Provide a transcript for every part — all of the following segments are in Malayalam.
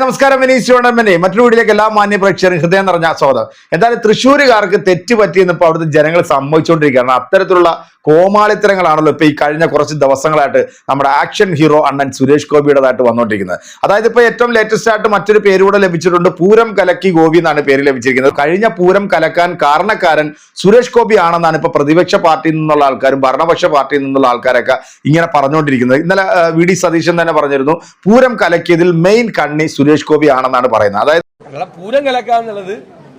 നമസ്കാരം വിനീസ് ടൂർണമെന്റ് മറ്റൊരു വീട്ടിലേക്ക് എല്ലാ മാന്യ പ്രേക്ഷകരും ഹൃദയം നിറഞ്ഞ സ്വാഗതം. എന്തായാലും തൃശ്ശൂരുകാർക്ക് തെറ്റ് പറ്റിയെന്ന് ഇപ്പോൾ അവിടുത്തെ ജനങ്ങൾ സമ്മതിച്ചുകൊണ്ടിരിക്കുകയാണ്. അത്തരത്തിലുള്ള കോമാളിത്തരങ്ങളാണല്ലോ ഇപ്പൊ ഈ കഴിഞ്ഞ കുറച്ച് ദിവസങ്ങളായിട്ട് നമ്മുടെ ആക്ഷൻ ഹീറോ അണ്ണൻ സുരേഷ് ഗോപിയുടേതായിട്ട് വന്നുകൊണ്ടിരിക്കുന്നത്. അതായത് ഇപ്പൊ ഏറ്റവും ലേറ്റസ്റ്റ് ആയിട്ട് മറ്റൊരു പേര് കൂടെ ലഭിച്ചിട്ടുണ്ട് പൂരം കലക്കി ഗോപി എന്നാണ് പേര് ലഭിച്ചിരിക്കുന്നത്. കഴിഞ്ഞ പൂരം കലക്കാൻ കാരണക്കാരൻ സുരേഷ് ഗോപി ആണെന്നാണ് ഇപ്പൊ പ്രതിപക്ഷ പാർട്ടിയിൽ നിന്നുള്ള ആൾക്കാരും ഭരണപക്ഷ പാർട്ടിയിൽ നിന്നുള്ള ആൾക്കാരൊക്കെ ഇങ്ങനെ പറഞ്ഞുകൊണ്ടിരിക്കുന്നത്. ഇന്നലെ വി. ഡി. സതീശൻ തന്നെ പറഞ്ഞിരുന്നു പൂരം കലക്കിയതിൽ മെയിൻ കണ്ണി സുരേഷ് ഗോപി ആണെന്നാണ് പറയുന്നത്. അതായത് ഞങ്ങളെ പൂരം കലക്കുക എന്നുള്ളത്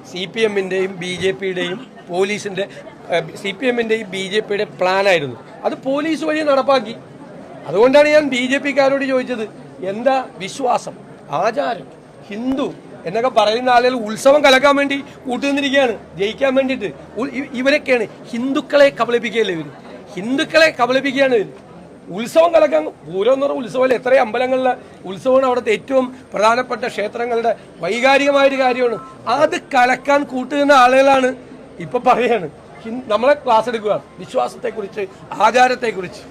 സി പി എമ്മിന്റെയും ബി ജെ പിയുടെയും പോലീസിന്റെ സി പി എമ്മിന്റെയും ബി ജെ പിയുടെ പ്ലാനായിരുന്നു. അത് പോലീസ് വഴി നടപ്പാക്കി. അതുകൊണ്ടാണ് ഞാൻ ബി ജെ പിക്കാരോട് ചോദിച്ചത് എന്താ വിശ്വാസം? ആചാരം ഹിന്ദു എന്നൊക്കെ പറയുന്ന ആളുകൾ ഉത്സവം കലക്കാൻ വേണ്ടി കൂട്ടുനിന്നിരിക്കുകയാണ് ജയിക്കാൻ വേണ്ടിയിട്ട്. ഇവരൊക്കെയാണ് ഹിന്ദുക്കളെ കബളിപ്പിക്കുകയല്ലേ ഇവർ ഹിന്ദുക്കളെ കബളിപ്പിക്കുകയാണ് ഇവർ ഉത്സവം കലക്കാൻ പൂരം എന്ന് പറഞ്ഞ ഉത്സവമല്ല? എത്ര അമ്പലങ്ങളിലെ ഉത്സവമാണ് അവിടുത്തെ ഏറ്റവും പ്രധാനപ്പെട്ട ക്ഷേത്രങ്ങളുടെ വൈകാരികമായൊരു കാര്യമാണ്. അത് കലക്കാൻ കൂട്ടുന്ന ആളുകളാണ് ഇപ്പൊ പറയാണ്. നമ്മളെ ക്ലാസ് എടുക്കുക. വിശ്വാസത്തെക്കുറിച്ച് ആചാരത്തെക്കുറിച്ച്.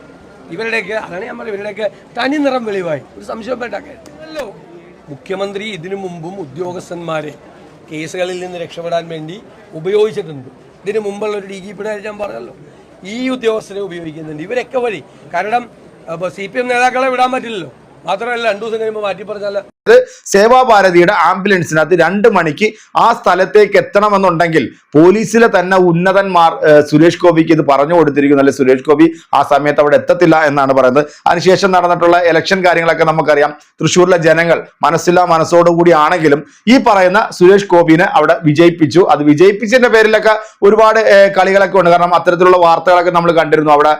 ഇവരുടെയൊക്കെ അതാണ് പറയുന്നത് ഇവരുടെയൊക്കെ തനി നിറം വെളിവായി. ഒരു സംശയം വേണ്ടല്ലോ മുഖ്യമന്ത്രി ഇതിനു മുമ്പും ഉദ്യോഗസ്ഥന്മാരെ കേസുകളിൽ നിന്ന് രക്ഷപ്പെടാൻ വേണ്ടി ഉപയോഗിച്ചിട്ടുണ്ട്. ഇതിനു മുമ്പുള്ള ഒരു ഡി ജി പിയുടെ ഞാൻ പറഞ്ഞല്ലോ. ഈ ഉദ്യോഗസ്ഥരെ ഉപയോഗിക്കുന്നുണ്ട്. ഇവരൊക്കെ വഴി. കാരണം സി പി എം നേതാക്കളെ വിടാൻ പറ്റില്ലല്ലോ. മാത്രമല്ല രണ്ടു ദിവസം കഴിയുമ്പോൾ മാറ്റി പറഞ്ഞാൽ സേവാഭാരതിയുടെ ആംബുലൻസിനകത്ത് രണ്ട് മണിക്ക് ആ സ്ഥലത്തേക്ക് എത്തണമെന്നുണ്ടെങ്കിൽ പോലീസിലെ തന്നെ ഉന്നതന്മാർ സുരേഷ് ഗോപിക്ക് ഇത് പറഞ്ഞു കൊടുത്തിരിക്കുന്നു. അല്ലെ സുരേഷ് ഗോപി? ആ സമയത്ത് അവിടെ എത്തത്തില്ല എന്നാണ് പറയുന്നത്. അതിനുശേഷം നടന്നിട്ടുള്ള ഇലക്ഷൻ കാര്യങ്ങളൊക്കെ നമുക്കറിയാം. തൃശ്ശൂരിലെ ജനങ്ങൾ മനസ്സില്ലാ മനസ്സോടുകൂടി ആണെങ്കിലും ഈ പറയുന്ന സുരേഷ് ഗോപിനെ അവിടെ വിജയിപ്പിച്ചു. അത് വിജയിപ്പിച്ചതിന്റെ പേരിലൊക്കെ ഒരുപാട് കളികളൊക്കെ ഉണ്ട്. കാരണം അത്തരത്തിലുള്ള വാർത്തകളൊക്കെ നമ്മൾ കണ്ടിരുന്നു അവിടെ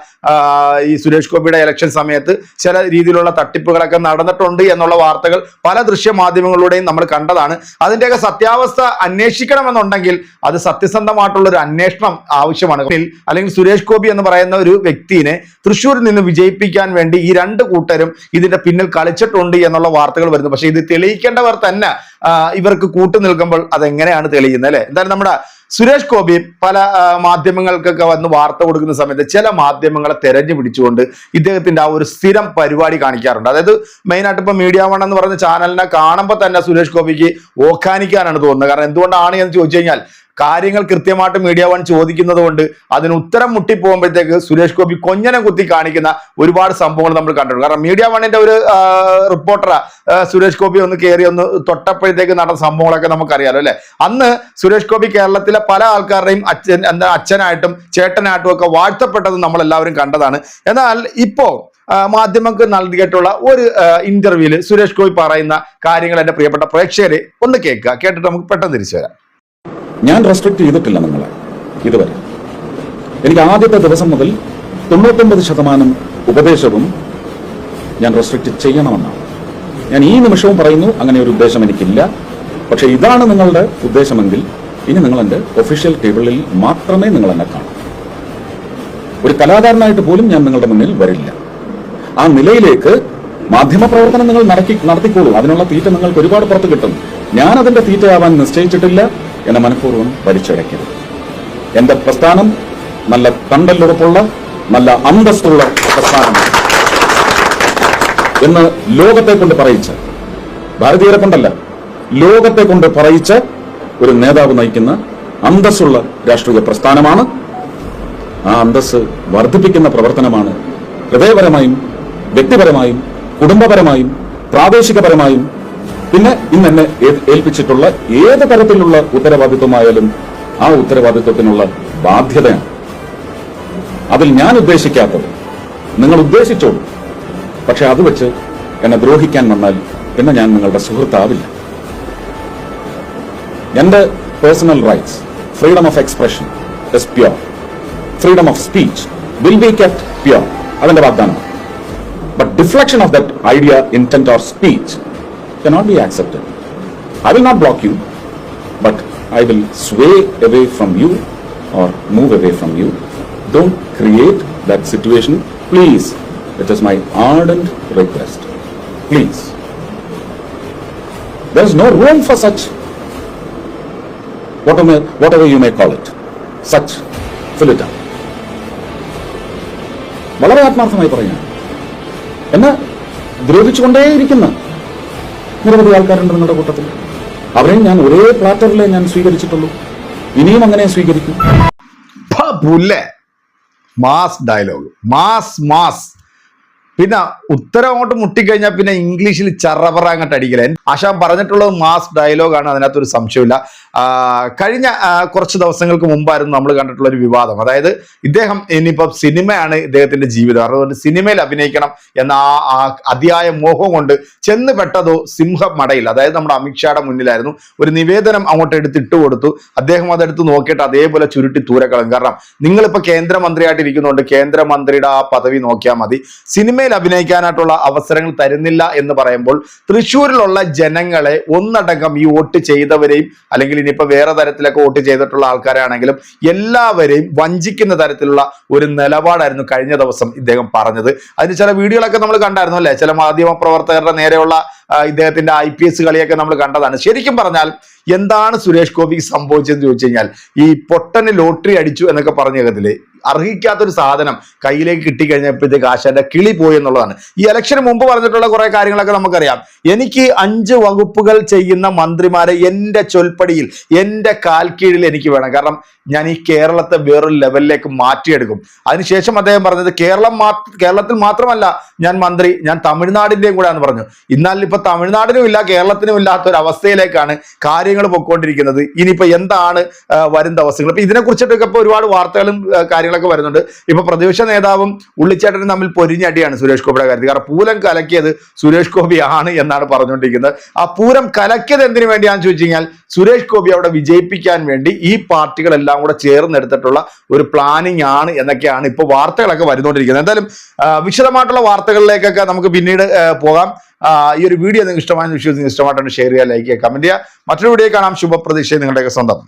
ഈ സുരേഷ് ഗോപിയുടെ ഇലക്ഷൻ സമയത്ത് ചില രീതിയിലുള്ള തട്ടിപ്പുകളൊക്കെ നടന്നിട്ടുണ്ട് എന്നുള്ള വാർത്തകൾ പല ദൃശ്യ മാധ്യമങ്ങളിലൂടെയും നമ്മൾ കണ്ടതാണ്. അതിന്റെയൊക്കെ സത്യാവസ്ഥ അന്വേഷിക്കണമെന്നുണ്ടെങ്കിൽ അത് സത്യസന്ധമായിട്ടുള്ള ഒരു അന്വേഷണം ആവശ്യമാണ്. അല്ലെങ്കിൽ സുരേഷ് ഗോപി എന്ന് പറയുന്ന ഒരു വ്യക്തിയെ തൃശ്ശൂരിൽ നിന്ന് വിജയിപ്പിക്കാൻ വേണ്ടി ഈ രണ്ട് കൂട്ടരും ഇതിന്റെ പിന്നിൽ കളിച്ചിട്ടുണ്ട് എന്നുള്ള വാർത്തകൾ വരുന്നു. പക്ഷേ ഇത് തെളിയിക്കേണ്ടവർ തന്നെ ഇവർക്ക് കൂട്ടു നിൽക്കുമ്പോൾ അതെങ്ങനെയാണ് തെളിയുന്നത് അല്ലെ? എന്തായാലും നമ്മുടെ സുരേഷ് ഗോപി പല മാധ്യമങ്ങൾക്കൊക്കെ വന്ന് വാർത്ത കൊടുക്കുന്ന സമയത്ത് ചില മാധ്യമങ്ങളെ തെരഞ്ഞു പിടിച്ചുകൊണ്ട് ഇദ്ദേഹത്തിന്റെ ആ ഒരു സ്ഥിരം പരിപാടി കാണിക്കാറുണ്ട്. അതായത് മെയിൻ ആയിട്ട് ഇപ്പൊ മീഡിയ വൺ എന്ന് പറയുന്ന ചാനലിനെ കാണുമ്പോൾ തന്നെ സുരേഷ് ഗോപിക്ക് ഓക്കാനിക്കാനാണ് തോന്നുന്നത്. കാരണം എന്തുകൊണ്ടാണ് എന്ന് ചോദിച്ചു കഴിഞ്ഞാൽ കാര്യങ്ങൾ കൃത്യമായിട്ട് മീഡിയ വൺ ചോദിക്കുന്നത് കൊണ്ട് അതിന് ഉത്തരം മുട്ടിപ്പോകുമ്പോഴത്തേക്ക് സുരേഷ് ഗോപി കൊഞ്ഞനം കുത്തി കാണിക്കുന്ന ഒരുപാട് സംഭവങ്ങൾ നമ്മൾ കണ്ടിട്ടുണ്ട്. കാരണം മീഡിയ വണ്ണിന്റെ ഒരു റിപ്പോർട്ടറാ സുരേഷ് ഗോപി ഒന്ന് കയറി ഒന്ന് തൊട്ടപ്പോഴത്തേക്ക് നടന്ന സംഭവങ്ങളൊക്കെ നമുക്കറിയാലോ അല്ലെ? അന്ന് സുരേഷ് ഗോപി കേരളത്തിലെ പല ആൾക്കാരുടെയും അച്ഛൻ എന്താ അച്ഛനായിട്ടും ചേട്ടനായിട്ടും ഒക്കെ വാഴ്ത്തപ്പെട്ടത് നമ്മൾ എല്ലാവരും കണ്ടതാണ്. എന്നാൽ ഇപ്പോ മാധ്യമങ്ങൾക്ക് നൽകിയിട്ടുള്ള ഒരു ഇന്റർവ്യൂവിൽ സുരേഷ് ഗോപി പറയുന്ന കാര്യങ്ങൾ എന്റെ പ്രിയപ്പെട്ട പ്രേക്ഷകരെ ഒന്ന് കേൾക്കുക. കേട്ടിട്ട് നമുക്ക് പെട്ടെന്ന് തിരിച്ചു വരാം. ഞാൻ റെസ്ട്രിക്ട് ചെയ്തിട്ടില്ല നിങ്ങളെ ഇതുവരെ. എനിക്ക് ആദ്യത്തെ ദിവസം മുതൽ തൊണ്ണൂറ്റൊമ്പത് ശതമാനം ഉപദേശവും ഞാൻ റെസ്ട്രിക്ട് ചെയ്യണമെന്നാണ്. ഞാൻ ഈ നിമിഷവും പറയുന്നു അങ്ങനെ ഒരു ഉദ്ദേശം എനിക്കില്ല. പക്ഷേ ഇതാണ് നിങ്ങളുടെ ഉദ്ദേശമെങ്കിൽ ഇനി നിങ്ങൾ എന്റെ ഒഫീഷ്യൽ ടേബിളിൽ മാത്രമേ നിങ്ങൾ എന്നെ കാണൂ. ഒരു കലാകാരനായിട്ട് പോലും ഞാൻ നിങ്ങളുടെ മുന്നിൽ വരില്ല. ആ നിലയിലേക്ക് മാധ്യമപ്രവർത്തനം നിങ്ങൾ നടത്തി നടത്തിക്കോളൂ. അതിനുള്ള തീറ്റ നിങ്ങൾക്ക് ഒരുപാട് പുറത്ത് കിട്ടും. ഞാൻ അതിന്റെ തീറ്റയാവാൻ നിശ്ചയിച്ചിട്ടില്ല. എന്നെ മനഃപൂർവം വലിച്ചഴക്കരുത് എന്റെ പ്രസ്ഥാനം നല്ല കണ്ടല്ലുറപ്പുള്ള നല്ല അന്തസ്സുള്ള പ്രസ്ഥാനമാണ്. എന്ന് ലോകത്തെ കൊണ്ട് പറയിച്ച ഭാരതീയരെ കൊണ്ടല്ല ലോകത്തെ കൊണ്ട് പറയിച്ച ഒരു നേതാവ് നയിക്കുന്ന അന്തസ്സുള്ള രാഷ്ട്രീയ പ്രസ്ഥാനമാണ്. ആ അന്തസ് വർദ്ധിപ്പിക്കുന്ന പ്രവർത്തനമാണ് ഹൃദയപരമായും വ്യക്തിപരമായും കുടുംബപരമായും പ്രാദേശികപരമായും പിന്നെ ഇന്ന് എന്നെ ഏൽപ്പിച്ചിട്ടുള്ള ഏത് തരത്തിലുള്ള ഉത്തരവാദിത്വമായാലും ആ ഉത്തരവാദിത്വത്തിനുള്ള ബാധ്യതയാണ്. അതിൽ ഞാൻ ഉദ്ദേശിക്കാത്തത്. നിങ്ങൾ ഉദ്ദേശിച്ചോളൂ. പക്ഷെ അത് വെച്ച് എന്നെ ദ്രോഹിക്കാൻ വന്നാൽ പിന്നെ ഞാൻ നിങ്ങളുടെ സുഹൃത്താവില്ല. എന്റെ personal rights freedom of expression is pure freedom of speech will be kept pure അതിന്റെ വാഗ്ദാനം. But deflection of that idea intent or speech cannot be accepted. I will not block you, but I will sway away from you or move away from you. Don't create that situation. Please, it is my ardent request. Please. There is no room for such, whatever, whatever you may call it, such filitum. വളരെ ആത്മാർത്ഥമായി പറയുകയാണ് എന്നെ ദ്രോഹിച്ചുകൊണ്ടേയിരിക്കുന്ന നിരവധി ആൾക്കാരുണ്ട് നിങ്ങളുടെ കൂട്ടത്തിൽ. അവരെയും ഞാൻ ഒരേ പ്ലാറ്ററിലേ ഞാൻ സ്വീകരിച്ചിട്ടുള്ളൂ. ഇനിയും അങ്ങനെ സ്വീകരിക്കും. മാസ് ഡയലോഗ് മാസ് മാസ് പിന്നെ ഉത്തരം അങ്ങോട്ട് മുട്ടിക്കഴിഞ്ഞാൽ പിന്നെ ഇംഗ്ലീഷിൽ ചറപറ അങ്ങോട്ട് അടിക്കില്ല ആശാൻ പറഞ്ഞിട്ടുള്ളത് മാസ് ഡയലോഗാണ് അതിനകത്തൊരു സംശയമില്ല കഴിഞ്ഞ കുറച്ച് ദിവസങ്ങൾക്ക് മുമ്പായിരുന്നു നമ്മൾ കണ്ടിട്ടുള്ള ഒരു വിവാദം. അതായത് ഇദ്ദേഹം ഇനിയിപ്പം സിനിമയാണ് ഇദ്ദേഹത്തിന്റെ ജീവിതം. അതുകൊണ്ട് സിനിമയിൽ അഭിനയിക്കണം എന്ന ആ അതിയായ മോഹം കൊണ്ട് ചെന്ന് പെട്ടതോ സിംഹമടയിൽ. അതായത് നമ്മുടെ അമിത്ഷായുടെ മുന്നിലായിരുന്നു. ഒരു നിവേദനം അങ്ങോട്ട് എടുത്തിട്ട് കൊടുത്തു. അദ്ദേഹം അതെടുത്ത് നോക്കിയിട്ട് അതേപോലെ ചുരുട്ടി തൂരക്കളും കാരണം നിങ്ങളിപ്പോൾ കേന്ദ്രമന്ത്രിയായിട്ട് ഇരിക്കുന്നുണ്ട് കേന്ദ്രമന്ത്രിയുടെ ആ പദവി നോക്കിയാൽ മതി. സിനിമയിൽ അഭിനയിക്കാനായിട്ടുള്ള അവസരങ്ങൾ തരുന്നില്ല എന്ന് പറയുമ്പോൾ തൃശ്ശൂരിലുള്ള ജനങ്ങളെ ഒന്നടങ്കം ഈ വോട്ട് ചെയ്തവരെയും അല്ലെങ്കിൽ ഇനിയിപ്പോ വേറെ തരത്തിലൊക്കെ വോട്ട് ചെയ്തിട്ടുള്ള ആൾക്കാരാണെങ്കിലും എല്ലാവരെയും വഞ്ചിക്കുന്ന തരത്തിലുള്ള ഒരു നിലപാടായിരുന്നു കഴിഞ്ഞ ദിവസം ഇദ്ദേഹം പറഞ്ഞത്. അതിന് ചില വീഡിയോകളൊക്കെ നമ്മൾ കണ്ടായിരുന്നു അല്ലേ? ചില മാധ്യമ പ്രവർത്തകരുടെ നേരെയുള്ള ഇദ്ദേഹത്തിന്റെ ഐ പി എസ് കളിയൊക്കെ നമ്മൾ കണ്ടതാണ്. ശരിക്കും പറഞ്ഞാൽ എന്താണ് സുരേഷ് ഗോപിക്ക് സംഭവിച്ചതെന്ന് ചോദിച്ചു കഴിഞ്ഞാൽ ഈ പൊട്ടന് ലോട്ടറി അടിച്ചു എന്നൊക്കെ പറഞ്ഞ കേട്ടില്ലേ? അർഹിക്കാത്തൊരു സാധനം കയ്യിലേക്ക് കിട്ടിക്കഴിഞ്ഞപ്പോഴത്തേക്ക് ആശാന്റെ കിളി പോയി എന്നുള്ളതാണ്. ഈ ഇലക്ഷന് മുമ്പ് പറഞ്ഞിട്ടുള്ള കുറെ കാര്യങ്ങളൊക്കെ നമുക്കറിയാം. എനിക്ക് അഞ്ച് വകുപ്പുകൾ ചെയ്യുന്ന മന്ത്രിമാരെ എന്റെ ചൊൽപ്പടിയിൽ എന്റെ കാൽ കീഴിൽ എനിക്ക് വേണം. കാരണം ഞാൻ ഈ കേരളത്തെ വേറൊരു ലെവലിലേക്ക് മാറ്റിയെടുക്കും. അതിനുശേഷം അദ്ദേഹം പറഞ്ഞത് കേരളം കേരളത്തിൽ മാത്രമല്ല ഞാൻ മന്ത്രി ഞാൻ തമിഴ്നാടിന്റെയും കൂടെ പറഞ്ഞു. എന്നാൽ ഇപ്പൊ തമിഴ്നാടിനും ഇല്ല കേരളത്തിനും ഇല്ലാത്ത ഒരു അവസ്ഥയിലേക്കാണ് കാര്യങ്ങൾ പൊയ്ക്കൊണ്ടിരിക്കുന്നത്. ഇനിയിപ്പോ എന്താണ് വരും ദിവസങ്ങൾ? ഇപ്പൊ ഇതിനെ കുറിച്ചിട്ടൊക്കെ ഇപ്പൊ ഒരുപാട് വാർത്തകളും ആ, കാര്യങ്ങളൊക്കെ വരുന്നുണ്ട്. ഇപ്പൊ പ്രതിപക്ഷ നേതാവും ഉള്ളിച്ചേട്ടനും തമ്മിൽ പൊരിഞ്ഞടിയാണ് സുരേഷ് ഗോപിയുടെ കാര്യത്തിൽ. കാരണം പൂരം കലക്കിയത് സുരേഷ് ഗോപി ആണ് എന്നാണ് പറഞ്ഞുകൊണ്ടിരിക്കുന്നത്. ആ പൂരം കലക്കിയത് എന്തിനു വേണ്ടിയാണെന്ന് ചോദിച്ചു കഴിഞ്ഞാൽ സുരേഷ് ഗോപി അവിടെ വിജയിപ്പിക്കാൻ വേണ്ടി ഈ പാർട്ടികളെല്ലാം കൂടെ ചേർന്നെടുത്തിട്ടുള്ള ഒരു പ്ലാനിങ് ആണ് എന്നൊക്കെയാണ് ഇപ്പോൾ വാർത്തകളൊക്കെ വരുന്നുകൊണ്ടിരിക്കുന്നത്. എന്തായാലും വിശദമായിട്ടുള്ള വാർത്തകളിലേക്കൊക്കെ നമുക്ക് പിന്നീട് പോകാം. ഈ ഒരു വീഡിയോ നിങ്ങൾക്ക് ഇഷ്ടമായെന്ന് വിശ്വസിച്ച് ഇഷ്ടമായിട്ടുണ്ട് ഷെയർ ചെയ്യുക ലൈക്ക് ചെയ്യുക കമന്റ് ചെയ്യുക. മറ്റൊരു വീഡിയോ കാണാം. ശുഭപ്രതീക്ഷ നിങ്ങളുടെയൊക്കെ സ്വന്തം.